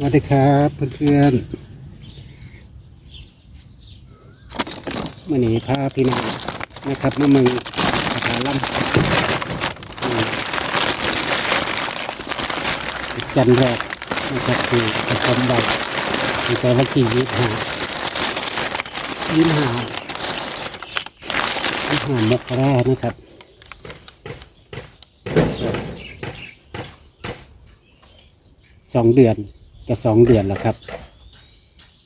สวัสดีครับเพื่อนๆมื่อนี้พาพี่น้องนะครับมาเมืองสถาล่ำอืมจันทร์แรกนะครับคือประชมใบตั้งแต่วันที่ยี่สิบห้ายี่สิบห้ายี่ห้ามกรานะครับสองเดือน จะสองเดือนแล้วครับ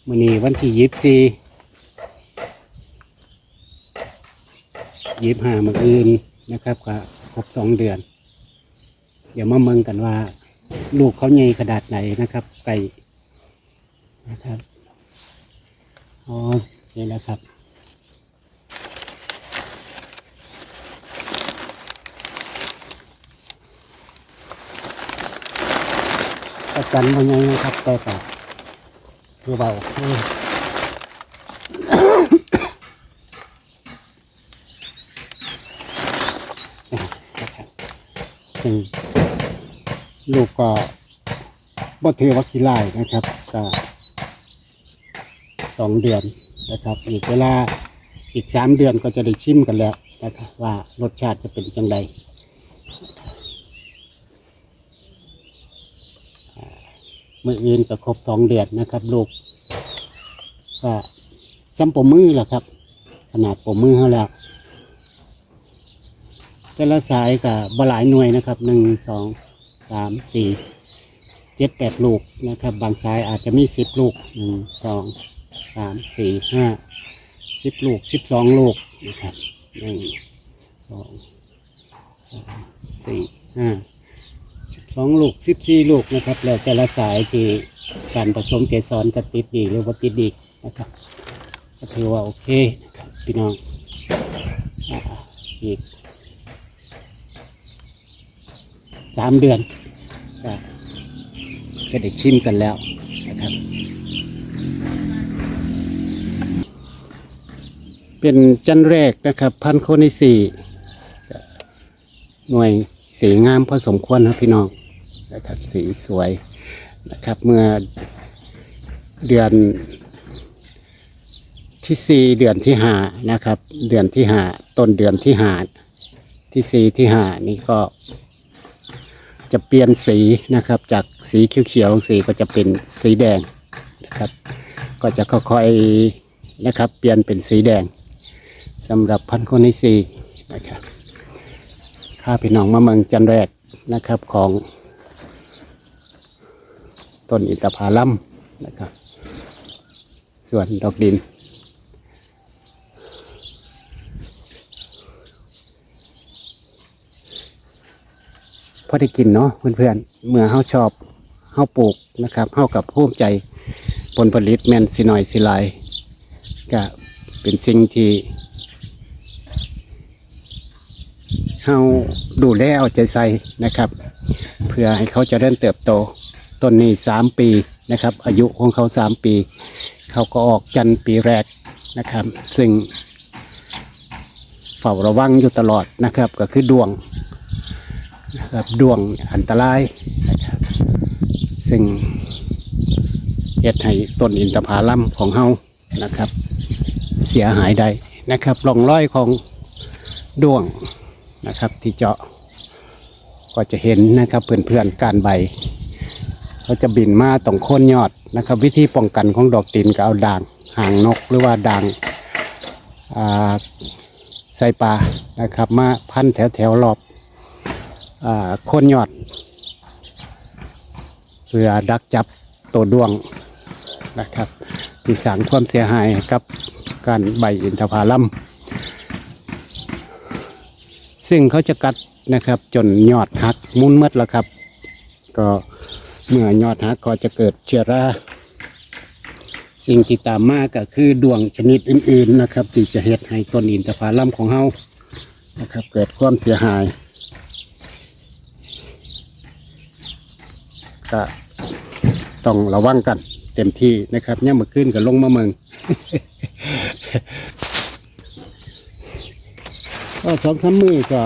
มื่อนี้วันที่ยี่สิบสี่ยี่สิบห้ามื่ออื่นนะครับก็ครบสองเดือน เดี๋ยวมาเมืองกันว่า ลูกเขาใหญ่ขนาดไหนนะครับไก่นะครับอ๋อนี่แหละครับ ประกันมันยังนะครับแต่ก็คือเบาคือนะครับซึ่งลูกก็บ่ถือว่าขี้ไล่นะครับก็สองเดือนนะครับ อีกเวลาอีกสามเดือนก็จะได้ชิมกันแล้วนะครับว่ารสชาติจะเป็นยังไง มื่ออื่นก็ครบสองเดือนนะครับลูกก็ซ้ำปมมือแหละครับ ขนาดปมมือเขาแล้วแต่ละสายกับบหลายหน่วยนะครับหนึ่งสองสามสี่เจ็ดแปดลูกนะครับ บางสายอาจจะมีสิบลูกหนึ่งสองสามสี่ห้าสิบลูกสิบสองลูกนะครับหนึ่งสองสามสี่ห้า สองลูกสิบสี่ลูกนะครับ แล้วแต่ละสายที่การผสมเกสรจะติดดีหรือว่าติดดีนะครับก็ถือว่าโอเคนะครับพี่น้องอีกสามเดือนก็จะได้ชิมกันแล้วนะครับ เป็นจันแรกนะครับ พันโคนิสี่หน่วยสีงามพอสมควรนะพี่น้อง นะครับ สีสวยนะครับ เมื่อเดือนที่สี่เดือนที่ห้านะครับ เดือนที่ห้าต้นเดือนที่ห้าที่สี่ที่ห้านี่ก็ จะเปลี่ยนสีนะครับ จากสีเขียวๆสีก็จะเป็นสีแดงนะครับ ก็จะค่อยๆนะครับ เปลี่ยนเป็นสีแดงสำหรับพันธุ์คนิซีนะครับข้าพี่น้องมะเมืองจันแรกนะครับของ ต้นอินทผลัมนะครับ ส่วนดอกดิน พอได้กินเนาะเพื่อนๆเมื่อเฮาชอบเฮาปลูกนะครับเฮากับภูมิใจผลผลิตแมนสิหน่อยสิลายก็เป็นสิ่งที่เฮาดูแลเอาใจใส่นะครับ เพื่อให้เขาจะเริ่มเติบโต ต้นนี้สามปีนะครับ อายุของเขาสามปี เขาก็ออกจันทร์ปีแรกนะครับ ซึ่งเฝ้าระวังอยู่ตลอดนะครับ ก็คือดวงนะครับดวงอันตรายนะครับซึ่งเฮ็ดให้ต้นอินทผลัมของเฮานะครับ เสียหายได้นะครับร่องรอยของดวงนะครับที่เจาะก็จะเห็นนะครับเพื่อนๆการใบ เขาจะบินมาตรงโคนยอดนะครับ วิธีป้องกันของดอกดินก็เอาด่างหางนกหรือว่าด่างาใส่ปลานะครับ มาพันแถวแถวรอบโคนยอด เพื่อดักจับตัวดวงนะครับที่สร้างความเสียหายกับการใบอินทผลัมซึ่งเขาจะกัดนะครับจนยอดหักมุนหมดแล้วครับ ก็ เมื่อยอดหักก็จะเกิดเชื้อรา สิ่งที่ตามมาก็คือดวงชนิดอื่นๆนะครับ ที่จะเฮ็ดให้ต้นอินทผลัมของเฮานะครับ เกิดความเสียหายก็ต้องระวังกันเต็มที่นะครับย่ามมาขึ้นกับลงมาเมืองก็สองสามมือก็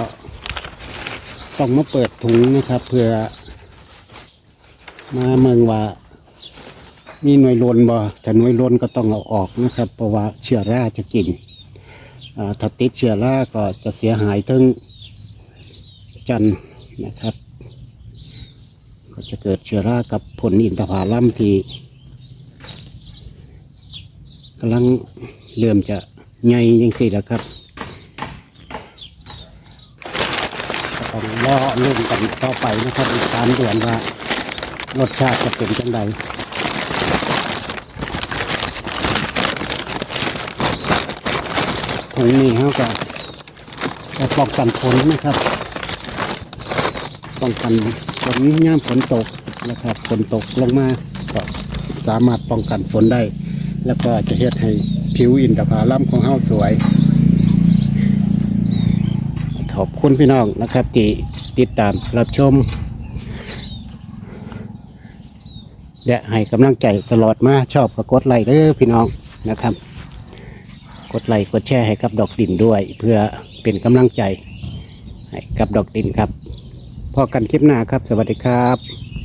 ต้องมาเปิดถุงนะครับ เพื่อ มาเมืองว่า มีหน่วยลนบ่ถ้าหน่วยลนก็ต้องเอาออกนะครับเพราะว่าเชื้อราจะกินอ่าถ้าติดเชื้อราก็จะเสียหายทั้งจันนะครับ ก็จะเกิดเชื้อรากับผลอินทผลัมที่กำลังเริ่มจะใหญ่ยังสิแล้วครับก็ต้องรอเล่นกันต่อไปนะครับอีกสามเดือนว่า รสชาติจะเป็นจังไดถุงนี้เขาก็จะป้องกันฝนนะครับป้องกันฝนย่ามฝนตกนะครับฝนตกลงมาก็สามารถป้องกันฝนได้ แล้วก็จะเฮ็ดให้ผิวอินทผลัมของเฮาสวยขอบคุณพี่น้องนะครับที่ติดตามรับชม และให้กำลังใจตลอดมาชอบก็กดไลค์เด้อพี่น้องนะครับ กดไลค์กดแชร์ให้กับดอกดินด้วย เพื่อเป็นกำลังใจให้กับดอกดินครับพอกันคลิปหน้าครับ สวัสดีครับ